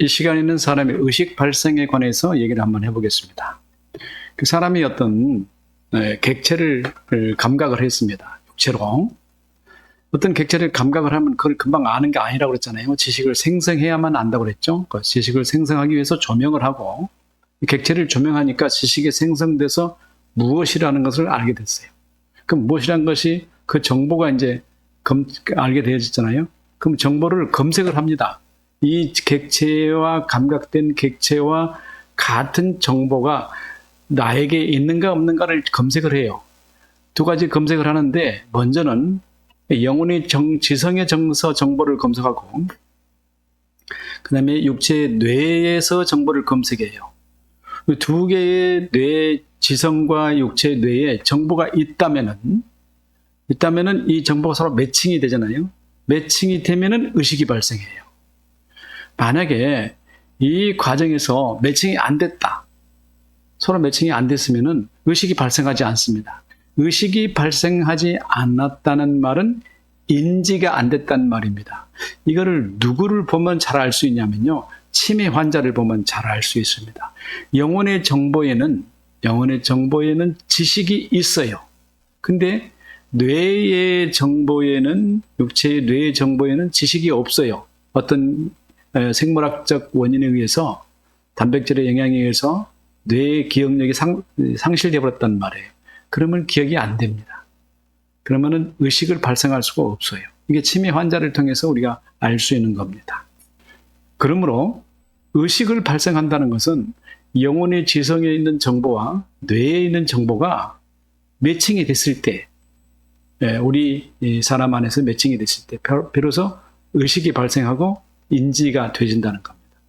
이 시간에는 사람의 의식 발생에 관해서 얘기를 한번 해보겠습니다. 그 사람이 어떤 에, 객체를 감각을 했습니다. 육체로. 어떤 객체를 감각을 하면 그걸 금방 아는 게 아니라고 그랬잖아요. 지식을 생성해야만 안다고 그랬죠. 그 지식을 생성하기 위해서 조명을 하고 이 객체를 조명하니까 지식이 생성돼서 무엇이라는 것을 알게 됐어요. 그럼 무엇이라는 것이 그 정보가 이제 검, 알게 되어졌잖아요. 그럼 정보를 검색을 합니다. 이 객체와 감각된 객체와 같은 정보가 나에게 있는가 없는가를 검색을 해요. 두 가지 검색을 하는데 먼저는 영혼의 정, 지성의 정서 정보를 검색하고 그 다음에 육체의 뇌에서 정보를 검색해요. 그두 개의 뇌 지성과 육체의 뇌에 정보가 있다면은 있다면은 이 정보가 서로 매칭이 되잖아요. 매칭이 되면은 의식이 발생해요. 만약에 이 과정에서 매칭이 안 됐다. 서로 매칭이 안 됐으면은 의식이 발생하지 않습니다. 의식이 발생하지 않았다는 말은 인지가 안 됐다는 말입니다. 이거를 누구를 보면 잘 알 수 있냐면요. 치매 환자를 보면 잘 알 수 있습니다. 영혼의 정보에는 영혼의 정보에는 지식이 있어요. 근데 뇌의 정보에는 육체의 뇌의 정보에는 지식이 없어요. 어떤 에, 생물학적 원인에 의해서 단백질의 영향에 의해서 뇌의 기억력이 상, 상실돼 버렸단 말이에요. 그러면 기억이 안 됩니다. 그러면은 의식을 발생할 수가 없어요. 이게 치매 환자를 통해서 우리가 알 수 있는 겁니다. 그러므로 의식을 발생한다는 것은 영혼의 지성에 있는 정보와 뇌에 있는 정보가 매칭이 됐을 때, 예, 우리 이 사람 안에서 매칭이 됐을 때, 비로소 의식이 발생하고 인지가 되진다는 겁니다.